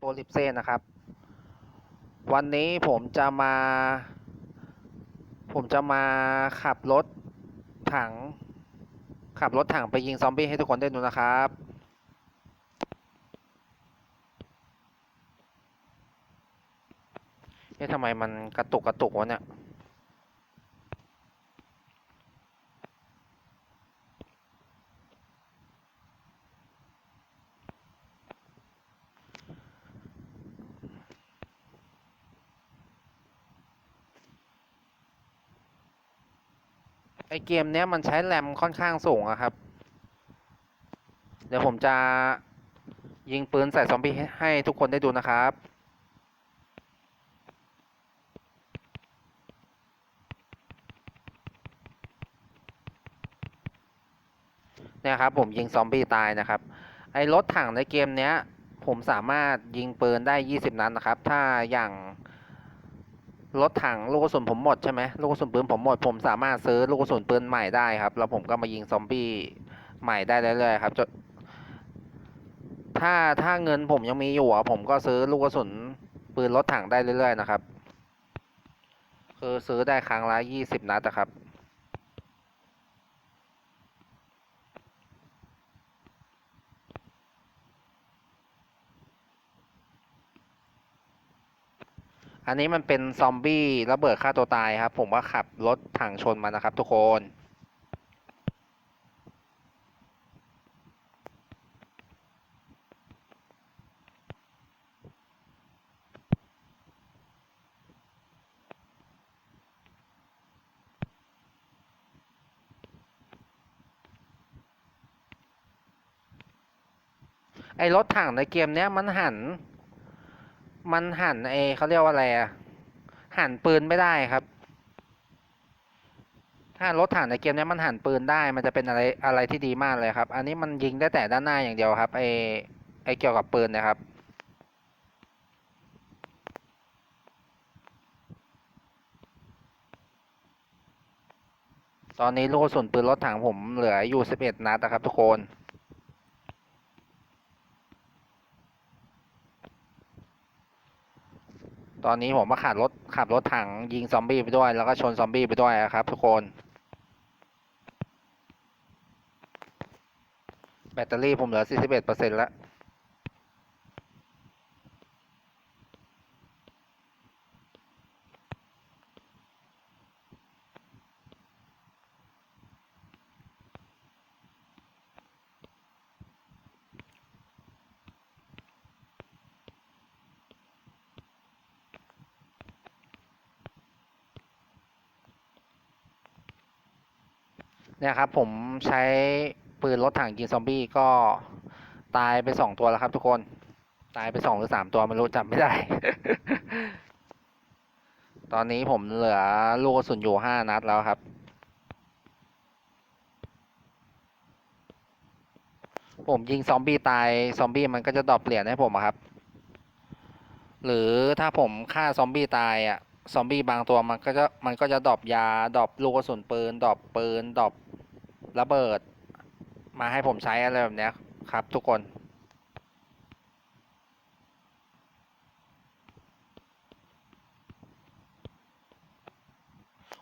โปลิปเซนนะครับ วันนี้ผมจะมา ผมจะมาขับรถถัง ขับรถถังไปยิงซอมบี้ให้ทุกคนได้ดูนะครับนี่ทำไมมันกระตุกกระตุกวะเนี่ย ไอเกมเนี้ยมันใช้แรมค่อนข้างสูงอะครับ เดี๋ยวผมจะยิงปืนใส่ซอมบี้ให้ทุกคนได้ดูนะครับเนี่ยครับผมยิงซอมบี้ตายนะครับ ไอรถถังในเกมเนี้ย ผมสามารถยิงปืนได้ 20 นัดนะครับ ถ้าอย่าง รถถังลูกกระสุนผมหมดใช่ไหมลูกกระสุนปืนผมหมดผมสามารถซื้อลูกกระสุนปืนใหม่ได้ครับ แล้วผมก็มายิงซอมบี้ใหม่ได้เรื่อยๆครับจนถ้าถ้าเงินผมยังมีอยู่อะผมก็ซื้อลูกกระสุนปืนรถถังได้เรื่อยๆนะครับ คือซื้อได้ครั้งละยี่สิบนัดนะครับ อันนี้มันเป็นซอมบี้ระเบิดฆ่าตัวตายครับ ผมว่าขับรถถังชนมานะครับทุกคนไอรถถังในเกมเนี้ยมันหัน มันหันเอเขาเรียกว่าอะไรอะหันปืนไม่ได้ครับ ถ้ารถถังในเกมเนี้ยมันหันปืนได้ มันจะเป็นอะไรอะไรที่ดีมากเลยครับ อันนี้มันยิงได้แต่ด้านหน้าอย่างเดียวครับไอไอเกี่ยวกับปืนนะครับตอนนี้ลูกกระสุนปืนรถถังผมเหลืออยู่สิบเอ็ดนัดนะครับทุกคน อนนี้ผมมาขับรถขับรถถังยิงซอมบี้ไปด้วย แล้วก็ชนซอมบี้ไปด้วยครับ ทุกคน แบตเตอรี่ผมเหลือ 41%แล้ว เนี่ยครับผมใช้ปืนรถถังยิงซอมบี้ก็ตายไปสองตัวแล้วครับทุกคน ตายไปสองหรือสามตัวไม่รู้จำไม่ได้ ตอนนี้ผมเหลือลูกกระสุนอยู่ห้านัดแล้วครับ ผมยิงซอมบี้ตายซอมบี้มันก็จะดรอปเหรียญให้ผมครับ หรือถ้าผมฆ่าซอมบี้ตายอะ ซอมบี้บางตัวมันก็จะมันก็จะดอปยาดอปลูกกระสุนปืนดอปปืนดอประเบิด มาให้ผมใช้อะไรแบบเนี้ยครับ ทุกคน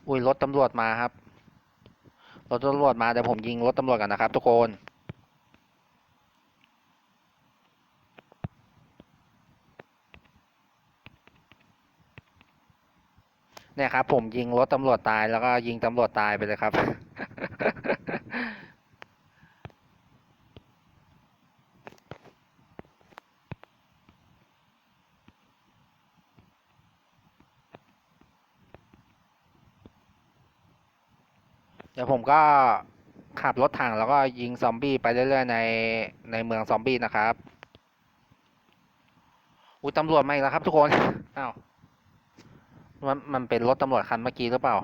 อุ้ยรถตำรวจมาครับรถตำรวจมาเดี๋ยวผมยิงรถตำรวจกันนะครับ ทุกคน เนี่ยครับ ผมยิงรถตำรวจตายแล้วก็ยิงตำรวจตายไปเลยครับ เดี๋ยวผมก็ขับรถถังแล้วก็ยิงซอมบี้ไปเรื่อยๆในในเมืองซอมบี้นะครับ อุ้ยตำรวจมาอีกแล้วครับทุกคน อ้าว มันมันเป็นรถตำรวจคันเมื่อกี้หรือเปล่า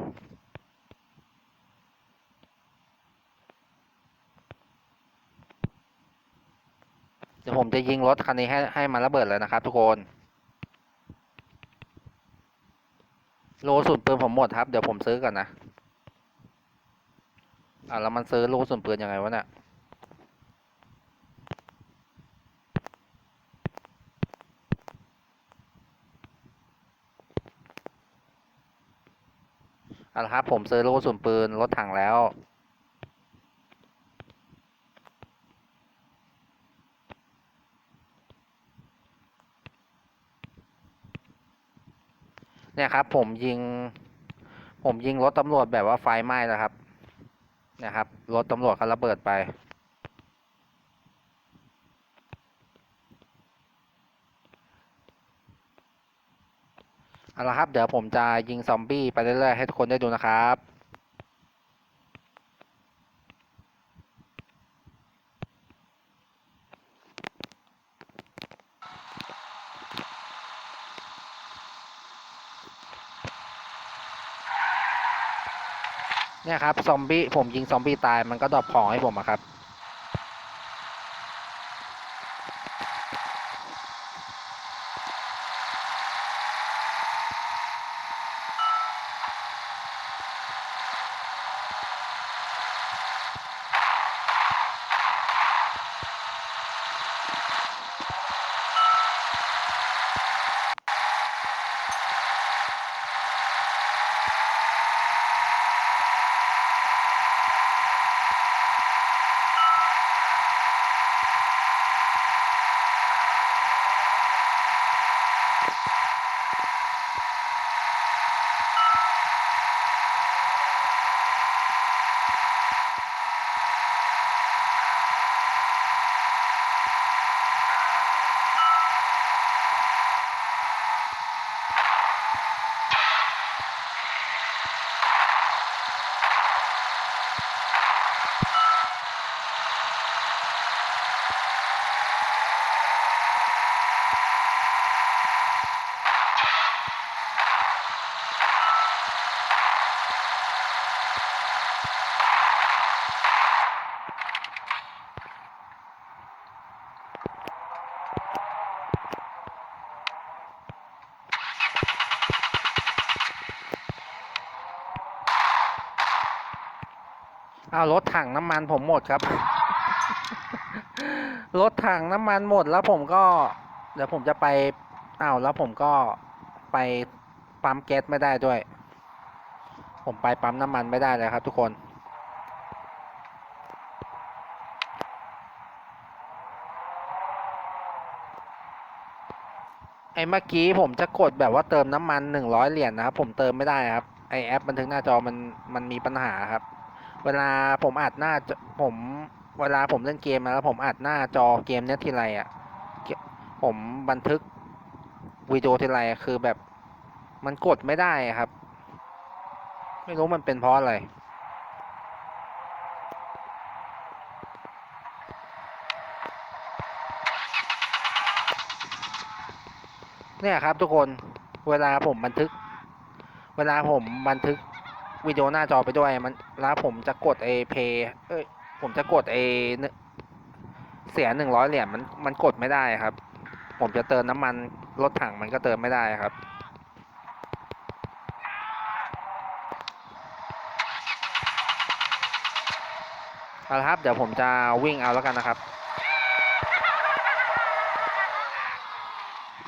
เดี๋ยวผมจะยิงรถคันนี้ให้ให้มันระเบิดเลยนะครับทุกคน โลสุนปืนผมหมดครับ เดี๋ยวผมซื้อก่อนนะ อ่าแล้วมันซื้อโลสุนปืนยังไงวะเนี่ย เอาละครับผมซื้อลูกกระสุนปืนรถถังแล้ว เนี่ยครับผมยิง ผมยิงรถตำรวจแบบว่าไฟไหม้แล้วครับเนี่ยครับรถตำรวจเขาระเบิดไป เอาละครับ เดี๋ยวผมจะยิงซอมบี้ไปเรื่อยๆให้ทุกคนได้ดูนะครับเนี่ยครับ ซอมบี้ผมยิงซอมบี้ตายมันก็ดรอปของให้ผมอะครับ เอารถถังน้ำมันผมหมดครับ รถถังน้ำมันหมดแล้วผมก็ เดี๋ยวผมจะไปอ้าวแล้วผมก็ไปปั๊มแก๊สไม่ได้ด้วย ผมไปปั๊มน้ำมันไม่ได้เลยครับทุกคนไอ้เมื่อกี้ผมจะกดแบบว่าเติมน้ำมันหนึ่งร้อยเหรียญนะครับ ผมเติมไม่ได้ครับไอแอปบันทึกหน้าจอมันมันมีปัญหาครับ เวลาผมอัดหน้าผมเวลาผมเล่นเกมแล้วผมอัดหน้าจอเกมเนี้ยทีไรอะผมบันทึกวิดีโอทีไรคือแบบมันกดไม่ได้ครับ ไม่รู้มันเป็นเพราะอะไรเนี่ยครับทุกคนเวลาผมบันทึก เวลาผมบันทึก วิดีโอหน้าจอไปด้วยมันแล้วผมจะกดเอเพเอ้ยผมจะกดเอเสียหนึ่งร้อยเหรียญมันมันกดไม่ได้ครับ ผมจะเติมน้ำมันรถถังมันก็เติมไม่ได้ครับเอาละครับ เดี๋ยวผมจะวิ่งเอาแล้วกันนะครับ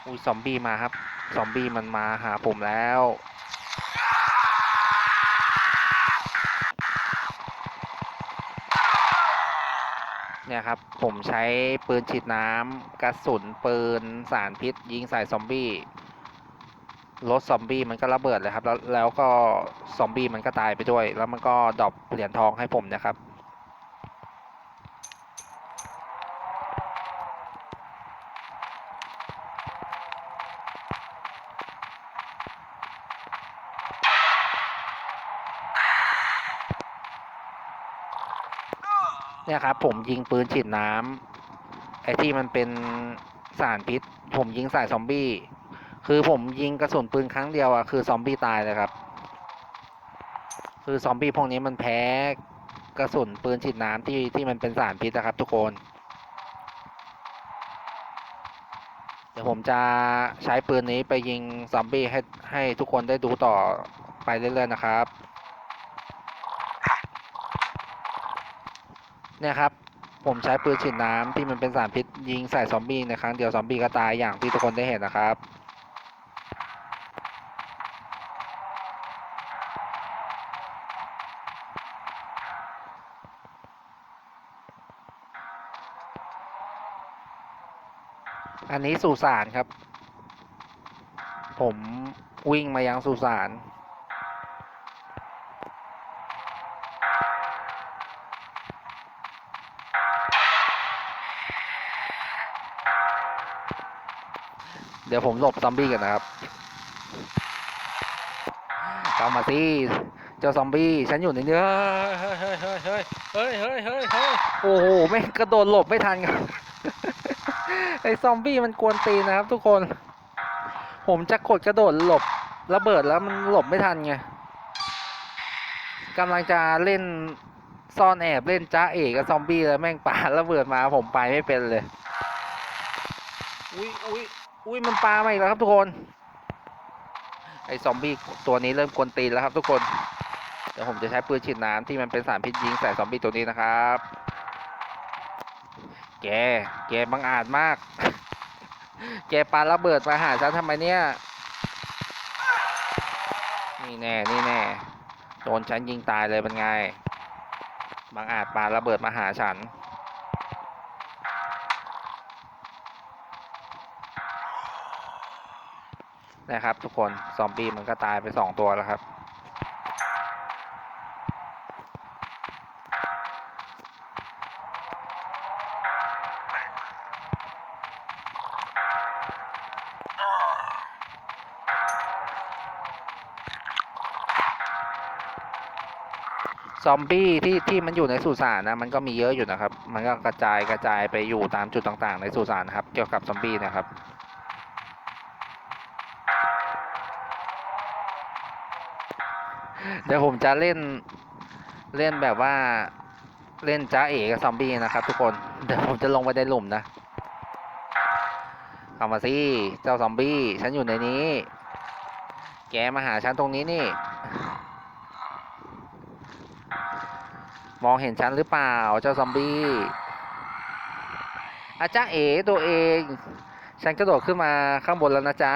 อุ้ยซอมบี้มาครับ ซอมบี้มันมาหาผมแล้ว เนี่ยครับ ผมใช้ปืนฉีดน้ำกระสุนปืนสารพิษ ยิงใส่ซอมบี้รถซอมบี้มันก็ระเบิดเลยครับ แล้วแล้วก็ซอมบี้มันก็ตายไปด้วย แล้วมันก็ดรอปเหรียญทองให้ผมนะครับ เนี่ยครับ ผมยิงปืนฉีดน้ำไอ้ที่มันเป็นสารพิษ ผมยิงใส่ซอมบี้ คือผมยิงกระสุนปืนครั้งเดียวอะคือซอมบี้ตายเลยครับ คือซอมบี้พวกนี้มันแพ้กระสุนปืนฉีดน้ำที่ที่มันเป็นสารพิษนะครับทุกคน เดี๋ยวผมจะใช้ปืนนี้ไปยิงซอมบี้ให้ให้ทุกคนได้ดูต่อไปเรื่อยๆนะครับ เนี่ยครับผมใช้ปืนฉีดน้ำที่มันเป็นสารพิษยิงใส่ซอมบี้ในครั้งเดียวซอมบี้ก็ตายอย่างที่ทุกคนได้เห็นนะครับ อันนี้สุสานครับ ผมวิ่งมายังสุสาน ดี๋ยวผมหลบซอมบี้กันนะครับเข้ามาสิเจ้าซอมบี้ฉันอยู่ในเนื้อเฮ้ยเฮ้ยเฮ้ยเฮ้ยเฮ้ยเฮ้ยโอ้โหไม่งกระโดดหลบไม่ทันครับไอซอมบี้มันกวนตีนะครับ ทุกคน ผมจะกดกระโดดหลบระเบิดแล้วมันหลบไม่ทันไงกำลังจะเล่นซ่อนแอบเล่นจ้าเอกกับซอมบี้แล้วแม่งปาระเบิดมาผมไปไม่เป็นเลย อุ้ยอุ้ย อุ้ยมันปลามาอีกแล้วครับทุกคน ไอ้ซอมบี้ตัวนี้เริ่มกวนตีนแล้วครับทุกคน เดี๋ยวผมจะใช้ปืนฉีดน้ำที่มันเป็นสารพิษยิงใส่ซอมบี้ตัวนี้นะครับ แก แกบังอาจมาก แกปาระเบิดมาหาฉันทำไมเนี่ย นี่แน่ นี่แน่ โดนฉันยิงตายเลยเป็นไง บังอาจปาระเบิดมาหาฉัน นะครับทุกคนซอมบี้มันก็ตายไปสองตัวแล้วครับ ซอมบี้ที่ที่มันอยู่ในสุสานนะมันก็มีเยอะอยู่นะครับ มันก็กระจายกระจายไปอยู่ตามจุดต่างๆ ในสุสานครับ เกี่ยวกับซอมบี้นะครับ ดี๋ยวผมจะเล่นเล่นแบบว่าเล่นจ้าเอกกับซอมบี้นะครับ ทุกคนเดี๋ยวผมจะลงไปในหลุมนะเข้ามาสิเจ้าซอมบี้ฉันอยู่ในนี้ แกมาหาฉันตรงนี้นี่ มองเห็นฉันหรือเปล่า เจ้าซอมบี้อาจ้าเอ๋ตัวเอง ฉันกระโดดขึ้นมาข้างบนแล้วนะจ๊ะ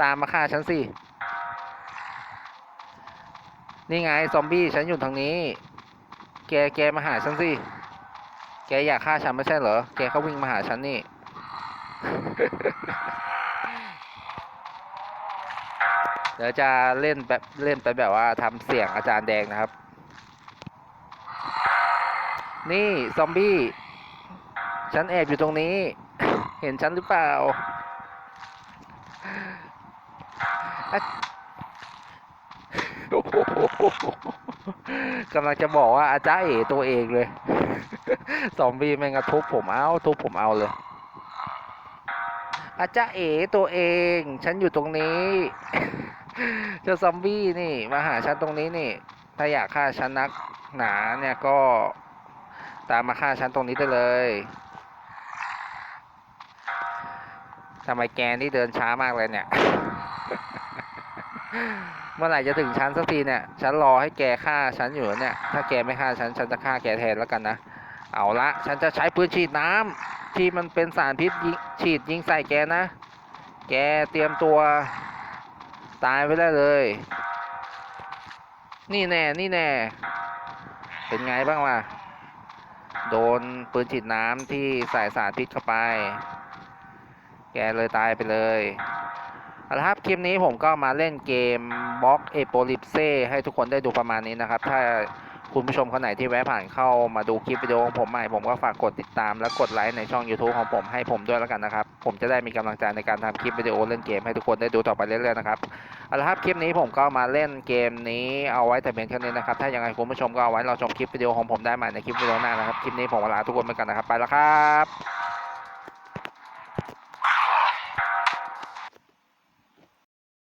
ตามมาฆ่าฉันสิ นี่ไงซอมบี้ฉันอยู่ทางนี้ แกแกมาหาฉันสิ แกอยากฆ่าฉันไม่ใช่เหรอ แกก็วิ่งมาหาฉันนี่ เดี๋ยวจะเล่นแบบเล่นไปแบบว่าทำเสียงอาจารย์แดงนะครับ นี่ซอมบี้ ฉันแอบอยู่ตรงนี้ เห็นฉันหรือเปล่า กำลังจะบอกว่าอาจารย์เอตัวเองเลยซอมบี้แม่งกระทุบผมเอาทุบผมเอาเลย อาจารย์เอตัวเอง ฉันอยู่ตรงนี้เจ้าซอมบี้นี่ มาหาฉันตรงนี้นี่ ถ้าอยากฆ่าฉันนักหนาเนี่ยก็ตามมาฆ่าฉันตรงนี้ได้เลยทำไมแกนี่เดินช้ามากเลยเนี่ย เมื่อไหร่จะถึงฉันสักทีเนี่ย ฉันรอให้แกฆ่าฉันอยู่เนี่ย ถ้าแกไม่ฆ่าฉัน ฉันจะฆ่าแกแทนแล้วกันนะ เอาละ ฉันจะใช้ปืนฉีดน้ำที่มันเป็นสารพิษยิงฉีดยิงใส่แกนะ แกเตรียมตัวตายไปได้เลย นี่แน่ นี่แน่ เป็นไงบ้างล่ะ โดนปืนฉีดน้ำที่ใส่สารพิษเข้าไป แกเลยตายไปเลย เอาละครับคลิปนี้ผมก็มาเล่นเกมบล็อกเอโปลิปเซ่ให้ทุกคนได้ดูประมาณนี้นะครับ ถ้าคุณผู้ชมคนไหนที่แวะผ่านเข้ามาดูคลิปวิดีโอของผมใหม่ผมก็ฝากกดติดตามและกดไลค์ในช่อง YouTube ของผมให้ผมด้วยแล้วกันนะครับ ผมจะได้มีกำลังใจในการทำคลิปวิดีโอเล่นเกมให้ทุกคนได้ดูต่อไปเรื่อยๆนะครับเอาละครับคลิปนี้ผมก็มาเล่นเกมนี้เอาไว้แต่เพียงเท่านี้นะครับ ถ้ายังไงคุณผู้ชมก็เอาไว้เราชมคลิปวิดีโอของผมได้ใหม่ในคลิปวิดีโอหน้านะครับคลิปนี้ผมลาทุกคนไปกันนะครับไปแล้วครับ